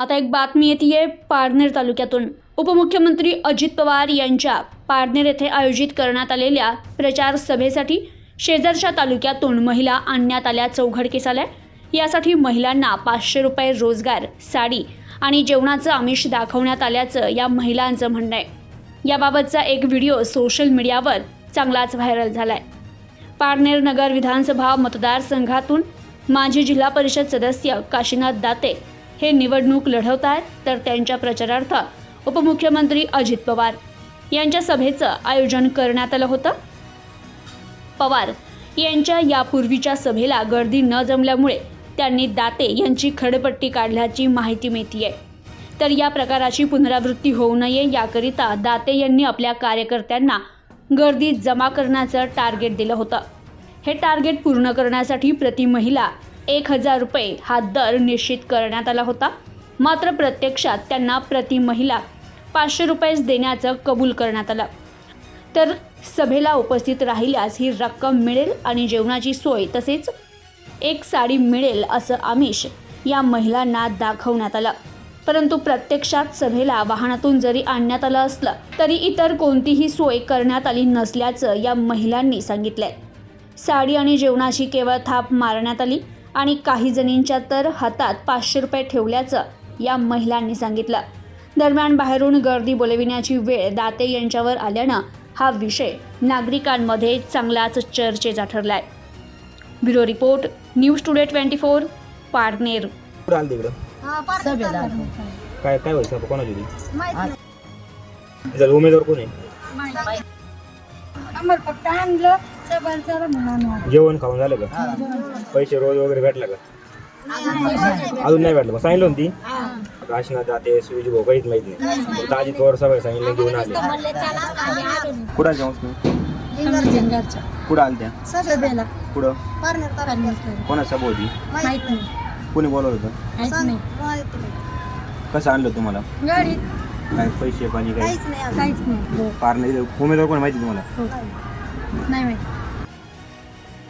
आता एक बातमी येते पारनेर तालुक्यातून. उपमुख्यमंत्री अजित पवार यांच्या पारनेर येथे आयोजित करण्यात आलेल्या प्रचार सभेसाठी शेजारच्या तालुक्यातून महिला आणण्यात आल्या चौघडकीस आल्या. यासाठी महिलांना पाचशे रुपये रोजगार साडी आणि जेवणाचं आमिष दाखवण्यात आल्याचं या महिलांचं म्हणणं आहे. याबाबतचा एक व्हिडिओ सोशल मीडियावर चांगलाच व्हायरल झालाय. पारनेर नगर विधानसभा मतदारसंघातून माजी जिल्हा परिषद सदस्य काशीनाथ दाते हे निवडणूक लढवत आहेत तर त्यांच्या प्रचारार्थ उपमुख्यमंत्री अजित पवार यांच्या सभेचं आयोजन करण्यात आलं होतं. पवार यांच्या यापूर्वीच्या सभेला गर्दी न जमल्यामुळे त्यांनी दाते यांची खडपट्टी काढल्याची माहिती मिळतीये. तर या प्रकाराची पुनरावृत्ती होऊ नये याकरिता दाते यांनी आपल्या कार्यकर्त्यांना गर्दी जमा करण्याचं टार्गेट दिलं होतं. हे टार्गेट पूर्ण करण्यासाठी प्रति महिला एक हजार रुपये हा दर निश्चित करण्यात आला होता. मात्र प्रत्यक्षात त्यांना प्रति महिला पाचशे रुपयेच देण्याचं कबूल करण्यात आलं. तर सभेला उपस्थित राहिल्यास ही रक्कम मिळेल आणि जेवणाची सोय तसेच एक साडी मिळेल असं आमिष या महिलांना दाखवण्यात आलं. परंतु प्रत्यक्षात सभेला वाहनातून जरी आणण्यात आलं असलं तरी इतर कोणतीही सोय करण्यात आली नसल्याचं या महिलांनी सांगितलंय. साडी आणि जेवणाची केवळ थाप मारण्यात आली आणि काही जणींच्या तर हातात पाचशे रुपये ठेवल्याचं या महिलांनी सांगितलं. दरम्यान बाहेरून गर्दी बोलविण्याची वेळ दाते यांच्यावर आल्यानं हा विषय नागरिकांमध्ये चांगलाच चर्चेचा ठरलाय. Bureau report news today twenty four Parner. सभेला काय काय व्हायचं आपण कोणाची होती? माहीत जर उमेदवार कोण आहे? आम्हाला फक्त आणलं जेवण खाऊन झालं का? पैसे रोज वगैरे भेटला का? अजून नाही भेटलं. सांगितलं होती काशीनाथ जाते सुविजी भाऊ काहीच माहीत नाही. आजी थोर सगळं सांगितलं घेऊन आले. कुठं आलत्या मग कुठं आल त्या सभेला कुठं कोणा सभा होती कोणी बोलवलं होतं? माहीत नाही कसं आणलं तुम्हाला? काय पैसे पाणी काय? पार नाही. उमेदवार कोण माहिती तुम्हाला? हो. नाही माहीत.